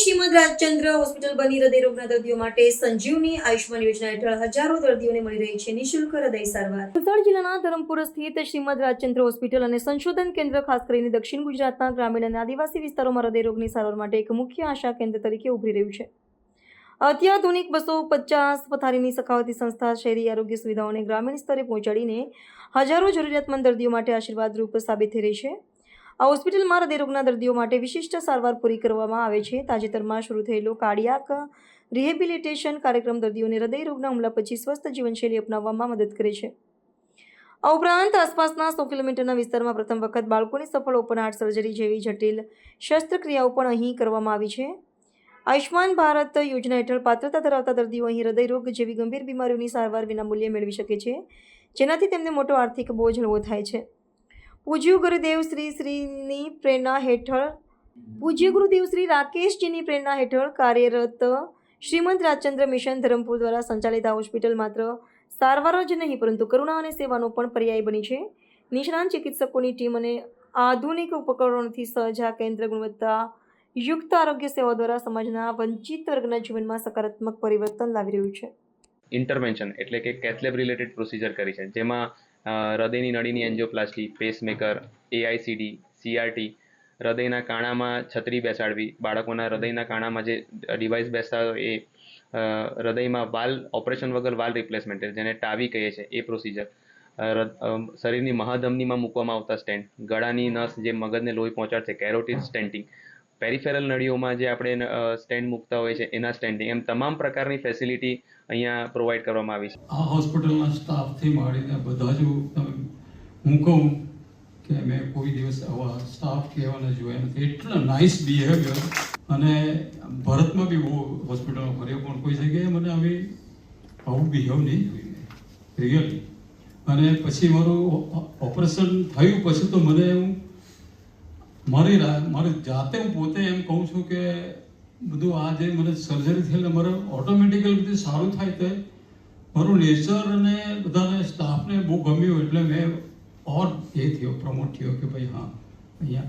Shrimad Rajchandra hospital બની હૃદયરોગના દર્દીઓ માટે સંજીવની આયુષ્માન યોજના હેઠળ હજારો દર્દીઓને મળી રહી છે નિઃશુલ્ક હૃદય સારવાર. વલસાડ જિલ્લાના ધરમપુર સ્થિત શ્રીમદ રાજચંદ્ર હોસ્પિટલ અને સંશોધન કેન્દ્ર, ખાસ કરીને દક્ષિણ ગુજરાતના ગ્રામીણ અને આદિવાસી વિસ્તારોમાં હૃદયરોગની સારવાર માટે એક મુખ્ય આશા કેન્દ્ર તરીકે ઉભરી રહ્યું છે. અત્યાધુનિક બસો પચાસ પથારીની સખાવતી સંસ્થા શહેરી આરોગ્ય સુવિધાઓને ગ્રામીણ સ્તરે પહોંચાડીને હજારો જરૂરિયાતમંદ દર્દીઓ માટે આશીર્વાદરૂપ સાબિત થઈ રહી છે. આ હોસ્પિટલમાં હૃદયરોગના દર્દીઓ માટે વિશિષ્ટ સારવાર પૂરી કરવામાં આવે છે. તાજેતરમાં શરૂ થયેલો કાર્ડિયાક રિહેબિલિટેશન કાર્યક્રમ દર્દીઓને હૃદયરોગના હુમલા પછી સ્વસ્થ જીવનશૈલી અપનાવવામાં મદદ કરે છે. આ ઉપરાંત આસપાસના સો કિલોમીટરના વિસ્તારમાં પ્રથમ વખત બાળકોની સફળ ઓપન હાર્ટ સર્જરી જેવી જટિલ શસ્ત્રક્રિયાઓ પણ અહીં કરવામાં આવી છે. આયુષ્માન ભારત યોજના હેઠળ પાત્રતા ધરાવતા દર્દીઓ અહીં હૃદયરોગ જેવી ગંભીર બીમારીઓની સારવાર વિના મૂલ્યે મેળવી શકે છે, જેનાથી તેમને મોટો આર્થિક બોજ હળવો થાય છે. પૂજ્ય ગુરુદેવ શ્રી શ્રીની પ્રેરણા હેઠળ, પૂજ્ય ગુરુદેવ શ્રી રાકેશજીની પ્રેરણા હેઠળ કાર્યરત શ્રીમંત રાજચંદ્ર મિશન ધરમપુર દ્વારા સંચાલિત આ હોસ્પિટલ માત્ર સારવાર જ નહીં, પરંતુ કરુણા અને સેવાનો પણ પર્યાય બની છે. નિષ્ણાંત ચિકિત્સકોની ટીમ અને આધુનિક ઉપકરણોથી સહજ આ કેન્દ્ર ગુણવત્તા યુક્ત આરોગ્ય સેવા દ્વારા સમાજના વંચિત વર્ગના જીવનમાં સકારાત્મક પરિવર્તન લાવી રહ્યું છે. ઇન્ટરવેન્શન એટલે કે કેથલેબ રિલેટેડ પ્રોસિજર કરી છે, જેમાં હૃદયની નળીની એન્જિયોપ્લાસ્ટી પેસમેકર એઆઈસીડી સીઆરટી હૃદયના કાણામાં છત્રી બેસાડવી, બાળકોના હૃદયના કાણામાં જે ડિવાઇસ બેસાડો એ હૃદયમાં વાલ ઓપરેશન વગર વાલ રિપ્લેસમેન્ટ જેને ટાવી કહીએ છીએ એ પ્રોસિજર શરીરની મહાધમનીમાં મૂકવામાં આવતા સ્ટેન્ટ ગળાની નસ જે મગજને લોહી પહોંચાડશે કેરોટિડ સ્ટેન્ટિંગ પેરિફેરલ નળીઓમાં જે આપણે સ્ટેન્ડ મૂકતા હોય છે, એના સ્ટેન્ડિંગ એમ તમામ પ્રકારની ફેસિલિટી અહીંયા પ્રોવાઈડ કરવામાં આવી છે. આ હોસ્પિટલના સ્ટાફથી માંડીને બધા જ તમે હું કહું કે મેં કોઈ દિવસ આવા સ્ટાફ કહેવાના જોયા નથી. એટલા નાઇસ બિહેવિયર અને ભારતમાં બી બહુ હોસ્પિટલો ફર્યો, પણ કોઈ જગ્યાએ મને આવી, આવું બિહેવ નહીં જોયું રિયલી અને પછી મારું ઓપરેશન થયું, પછી તો મને હું મારી મારી જાતે હું પોતે એમ કહું છું કે બધું આ જે મને સર્જરી એટલે મારે ઓટોમેટિકલી બધું સારું થાય તે મારું નેચર અને બધાને સ્ટાફને બહુ ગમ્યું એટલે મેં ઓર એ થયો પ્રમોટ થયો કે ભાઈ હા, અહીંયા